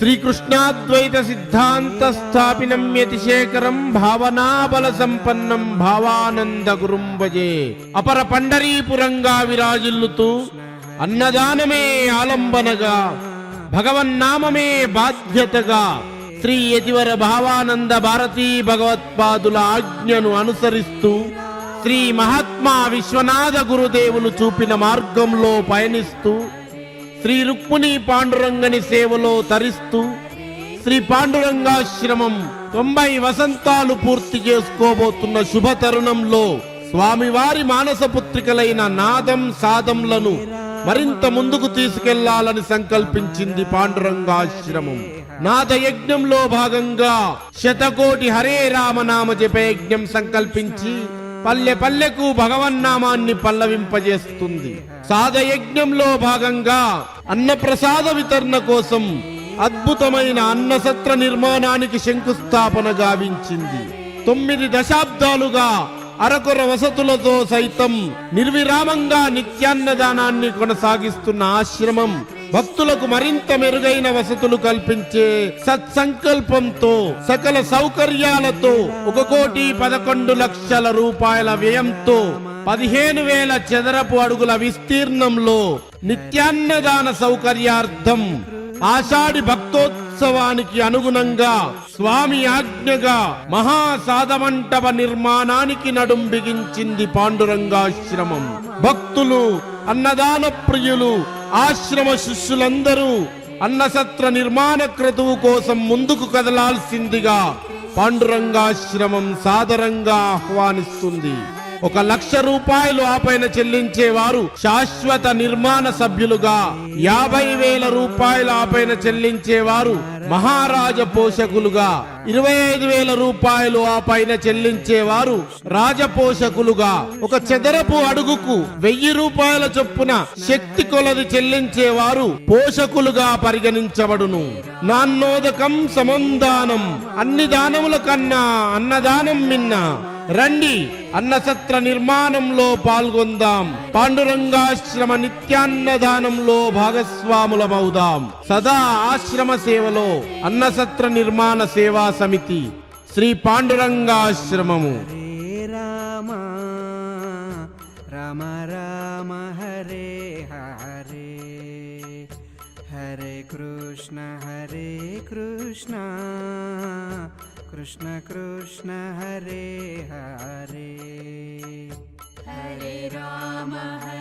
శ్రీకృష్ణాద్వైత సిద్ధాంత స్థాపినం యతిశేఖరం భావనాబల సంపన్నం భావానంద గురుం భజే అపర పండరీపురంగా విరాజిల్లుతూ అన్నదానమే ఆలంబనగా భగవన్నామమే బాధ్యతగా శ్రీ యతివర భావానంద భారతీ భగవత్పాదుల ఆజ్ఞను అనుసరిస్తూ శ్రీ మహాత్మా విశ్వనాథ గురుదేవులు చూపిన మార్గంలో పయనిస్తూ శ్రీ రుక్మిణి పాండురంగని సేవలో తరిస్తూ శ్రీ పాండురంగాశ్రమం తొంభై వసంతాలు పూర్తి చేసుకోబోతున్న శుభ తరుణంలో స్వామివారి మానస పుత్రికలైన నాదం సాదంలను మరింత ముందుకు తీసుకెళ్ళాలని సంకల్పించింది పాండురంగాశ్రమం. నాద యజ్ఞంలో భాగంగా శతకోటి హరే రామనామ జపయజ్ఞం సంకల్పించి పల్లె పల్లెకు భగవన్నామాన్ని పల్లవింపజేస్తుంది. సాధయజ్ఞంలో భాగంగా అన్నప్రసాద వితరణ కోసం అద్భుతమైన అన్నసత్ర నిర్మాణానికి శంకుస్థాపన గావించింది. తొమ్మిది దశాబ్దాలుగా అరకొర వసతులతో సైతం నిర్విరామంగా నిత్యాన్నదానాన్ని కొనసాగిస్తున్న ఆశ్రమం భక్తులకు మరింత మెరుగైన వసతులు కల్పించే సత్సంకల్పంతో సకల సౌకర్యాలతో ఒక కోటి పదకొండు లక్షల రూపాయల వ్యయంతో పదిహేను వేల చదరపు అడుగుల విస్తీర్ణంలో నిత్యాన్నదాన సౌకర్యార్థం ఆషాఢి భక్తోత్సవానికి అనుగుణంగా స్వామి ఆజ్ఞగా మహాసాధమంటప నిర్మాణానికి నడుం బిగించింది పాండురంగాశ్రమం. భక్తులు అన్నదాన ప్రియులు ఆశ్రమ శిష్యులందరూ అన్నసత్ర నిర్మాణ క్రతువు కోసం ముందుకు కదలాల్సిందిగా పాండురంగాశ్రమం సాదరంగా ఆహ్వానిస్తుంది. ఒక లక్ష రూపాయలు ఆపైన చెల్లించేవారు శాశ్వత నిర్మాణ సభ్యులుగా యాభై వేల రూపాయలు ఆపైన చెల్లించేవారు మహారాజ పోషకులుగా ఇరవై ఐదు వేల రూపాయలు ఆ పైన చెల్లించేవారు రాజపోషకులుగా ఒక చదరపు అడుగుకు వెయ్యి రూపాయల చొప్పున శక్తి కొలది చెల్లించేవారు పోషకులుగా పరిగణించబడును. నాన్నోదకం సమందానం అన్ని దానముల కన్నా అన్నదానం మిన్న రండి అన్నసత్ర నిర్మాణంలో పాల్గొందాం. పాండురంగాశ్రమ నిత్యాన్నదానంలో భాగస్వాములమవుదాం. సదా ఆశ్రమ సేవలో అన్నసత్ర నిర్మాణ సేవా సమితి శ్రీ పాండురంగాశ్రమము. రామ రామ రామ హరే హరే. హరే కృష్ణ హరే కృష్ణ. కృష్ణ కృష్ణ హరే హరే హరే రామ హరే